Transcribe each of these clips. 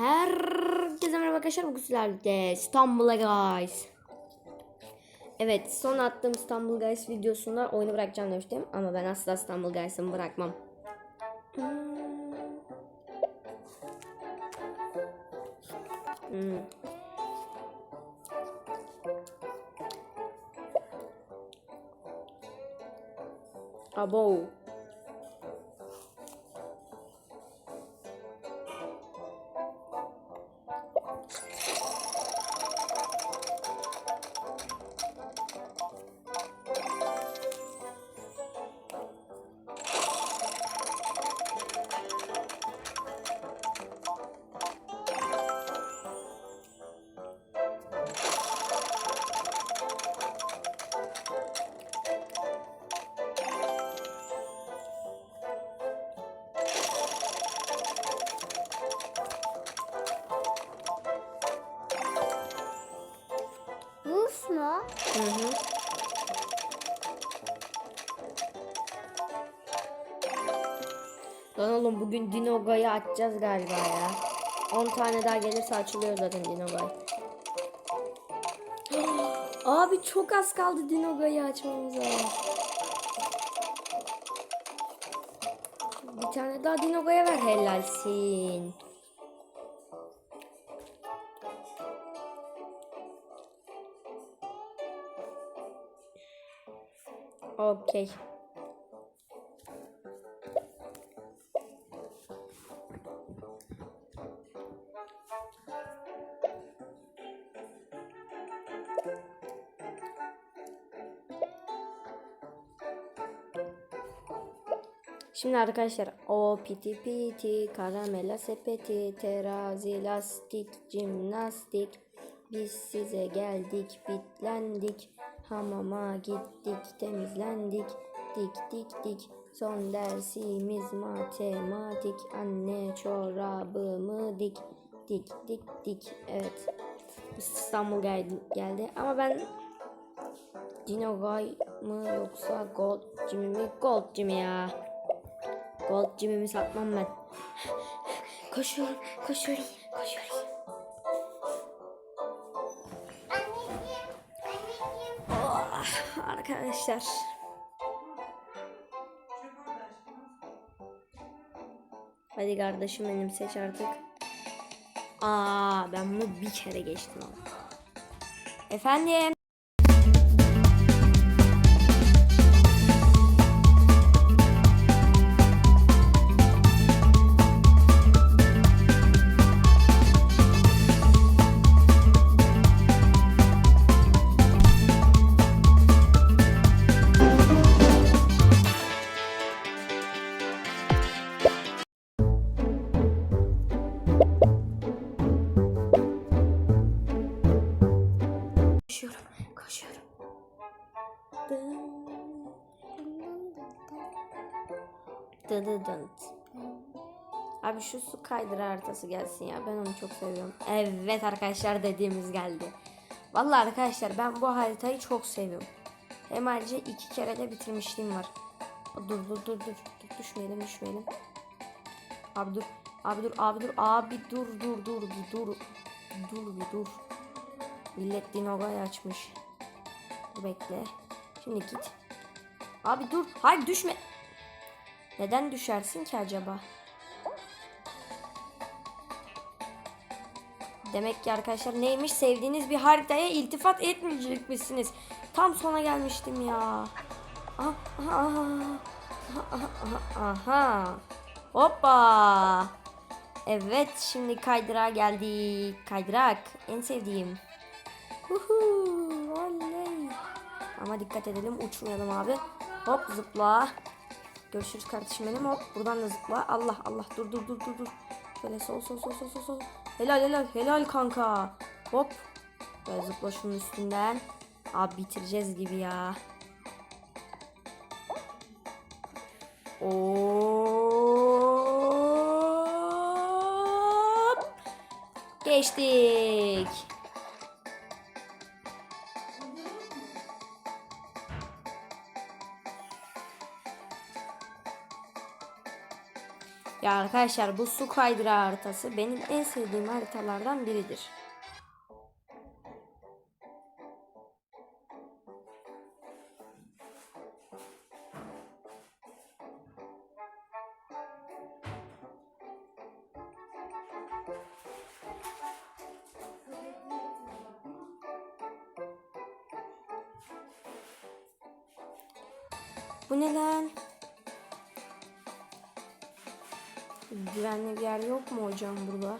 Herkese merhaba arkadaşlar. Bugün sizlerle İstanbul'a guys. Evet son attığım İstanbul Guys videosunda oyunu bırakacağım demiştim. Ama ben asla İstanbul Guys'ımı bırakmam. Hmm. Abo. Lan oğlum bugün Dinoga'yı açacağız galiba ya. 10 tane daha gelirse açılıyor zaten Dinoga. Abi çok az kaldı Dinoga'yı açmamıza. Bir tane daha Dinoga'ya ver helalsin. Okey. Şimdi arkadaşlar o piti piti karamela sepeti terazi lastik jimnastik. Biz size geldik bitlendik. Hamama gittik temizlendik. Dik dik dik. Son dersimiz matematik. Anne çorabımı dik. Dik dik dik. Evet. İstanbul geldi, geldi. Ama ben Dinogay mı yoksa Gold Jimmy mi? Gold Jimmy ya. Gold Jimmy'mi satmam ben. Koşuyorum, koşuyorum, koşuyorum. Anneciğim, anneciğim. Oh, arkadaşlar. Hadi kardeşim benim seç artık. Aa ben bunu bir kere geçtim. Efendim. Dıdıdınt. Abi şu su kaydıra haritası gelsin ya. Ben onu çok seviyorum. Evet arkadaşlar dediğimiz geldi. Vallahi arkadaşlar ben bu haritayı çok seviyorum. Hem ayrıca iki kere de bitirmişliğim var. Dur dur dur dur. dur düşmeyelim düşmeyelim. Abi dur. Abi dur abi dur. Abi dur dur dur bir dur. Dur bir dur. Millet Dinoga'yı açmış. Bekle. Şimdi git. Abi dur. Hayır düşme. Neden düşersin ki acaba? Demek ki arkadaşlar neymiş sevdiğiniz bir haritaya iltifat etmeyecek misiniz? Tam sona gelmiştim ya. Aha, aha, aha, aha. Hoppa. Evet şimdi kaydırağa geldik. Kaydırak en sevdiğim. Huhu, oley. Ama dikkat edelim uçmayalım abi. Hop zıpla. Görüşürüz kardeşim benim hop. Buradan da zıpla. Allah Allah dur dur dur dur dur. Şöyle sol sol sol sol sol sol. Helal helal helal kanka. Hop. Böyle zıpla şunun üstünden. Abi bitireceğiz gibi ya. Hop. Geçtik. Ya arkadaşlar bu su kaydırağı haritası benim en sevdiğim haritalardan biridir. Bu ne lan? Güvenli bir yer yok mu hocam burada?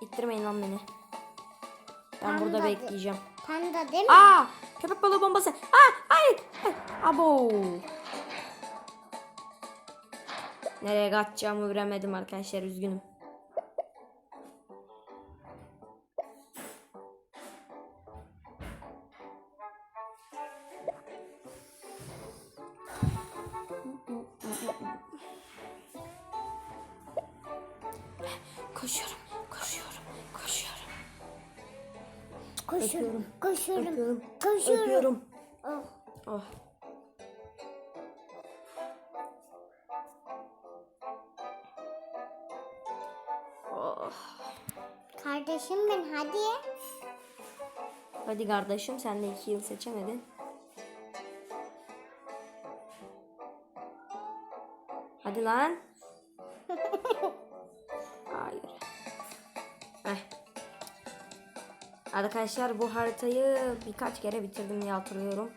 İttirmeyin lan beni. Ben Ben burada de- bekleyeceğim. Panda değil mi? Aa! Köpek balığı bombası. Aa! Hayır! hayır. Abo! Nereye kaçacağımı bilemedim arkadaşlar üzgünüm. Koşuyorum, koşuyorum, koşuyorum. Koşuyorum. Koşuyorum. Öpüyorum. Koşuyorum. Öpüyorum. Oh. Oh. Oh. Kardeşim ben hadi. Hadi kardeşim sen de iki yıl seçemedin. Hadi lan. Hayır. Heh. Arkadaşlar bu haritayı birkaç kere bitirdim diye hatırlıyorum.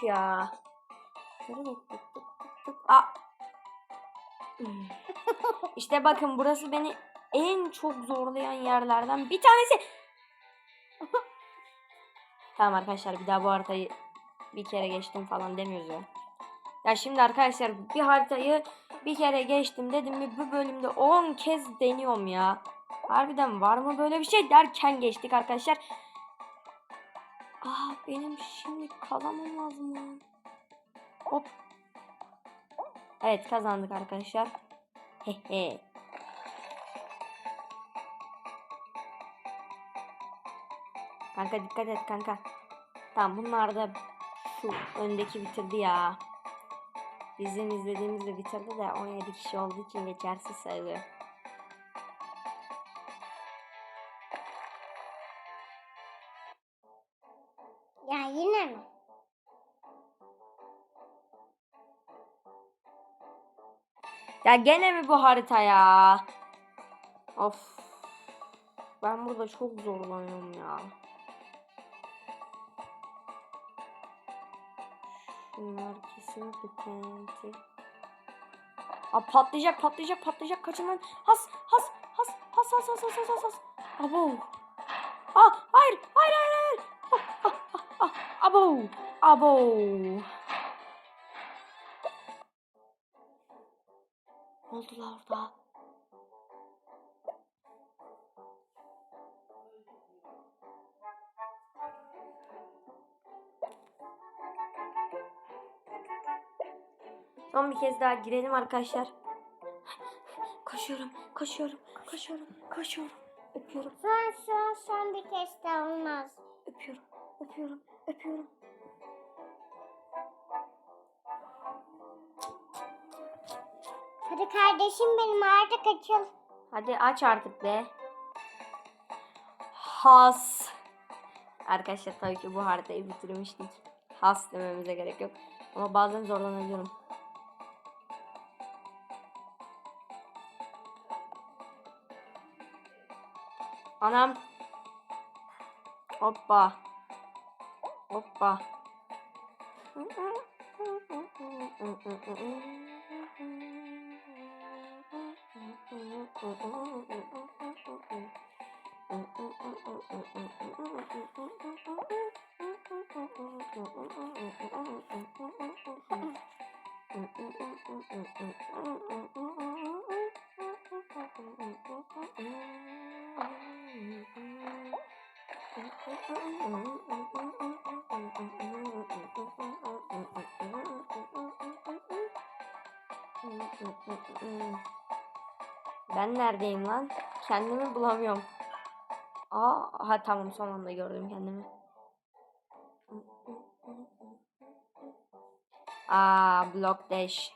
Düştük ya. Aa. İşte bakın burası beni en çok zorlayan yerlerden bir tanesi. tamam arkadaşlar bir daha bu haritayı bir kere geçtim falan demiyoruz ya. Ya şimdi arkadaşlar bir haritayı bir kere geçtim dedim mi bu bölümde 10 kez deniyorum ya. Harbiden var mı böyle bir şey derken geçtik arkadaşlar. Aa benim şimdi kazanmam lazım lan. Hop. Evet kazandık arkadaşlar. Hehe. Kanka dikkat et kanka. Tamam bunlar da şu öndeki bitirdi ya. Bizim izlediğimiz de bitirdi de 17 kişi olduğu için geçersiz sayılıyor. Ya gene mi bu harita ya? Of. Ben burada çok zorlanıyorum ya. Şunlar kesinlikle TNT. Aa, patlayacak patlayacak patlayacak kaçın lan. Has has has has has has has has has. Abo. Aa hayır hayır hayır hayır. Ah, ah, ah, ah. Abo. Abo. Ne oldu la orada? Son bir kez daha girelim arkadaşlar. Koşuyorum, koşuyorum, koşuyorum, koşuyorum. Öpüyorum, Son son son bir kez daha olmaz. öpüyorum, öpüyorum, öpüyorum. Hadi kardeşim benim artık açıl. Hadi aç artık be. Has. Arkadaşlar tabii ki bu haritayı bitirmiştik. Has dememize gerek yok. Ama bazen zorlanabiliyorum. Anam. Hoppa. Hoppa. Mm-hmm. Ben neredeyim lan? Kendimi bulamıyorum. Aa, ha tamam son anda gördüm kendimi. Aa, block dash.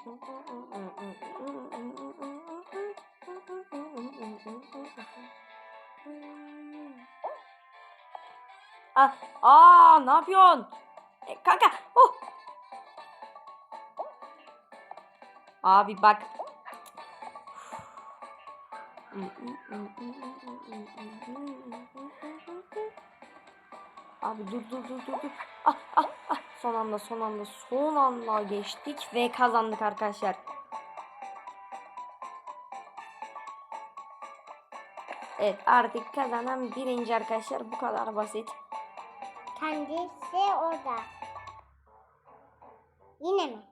Ah, aa, ne yapıyorsun? E, kanka, oh. Abi bak. Abi dur dur dur dur. Ah ah ah. Son anda son anda son anda geçtik ve kazandık arkadaşlar. Evet artık kazanan birinci arkadaşlar bu kadar basit. Kendisi orada. Yine mi?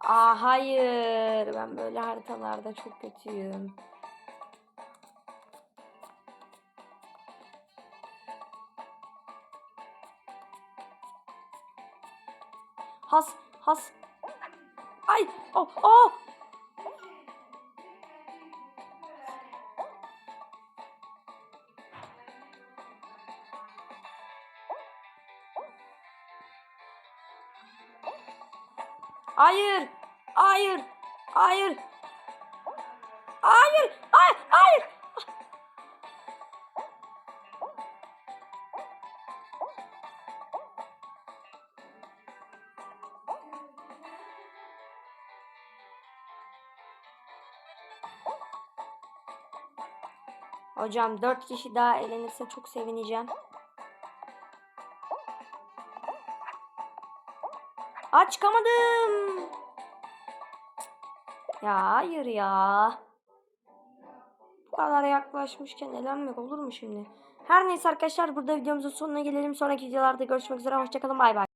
Aa hayır ben böyle haritalarda çok kötüyüm. Has. Ay oh oh. Hayır. Hayır. Hayır. Hayır. Hayır. Hayır. Hocam dört kişi daha elenirse çok sevineceğim. Aa çıkamadım. Ya hayır ya. Bu kadar yaklaşmışken elenmek olur mu şimdi? Her neyse arkadaşlar burada videomuzun sonuna gelelim. Sonraki videolarda görüşmek üzere. Hoşçakalın. Bay bay.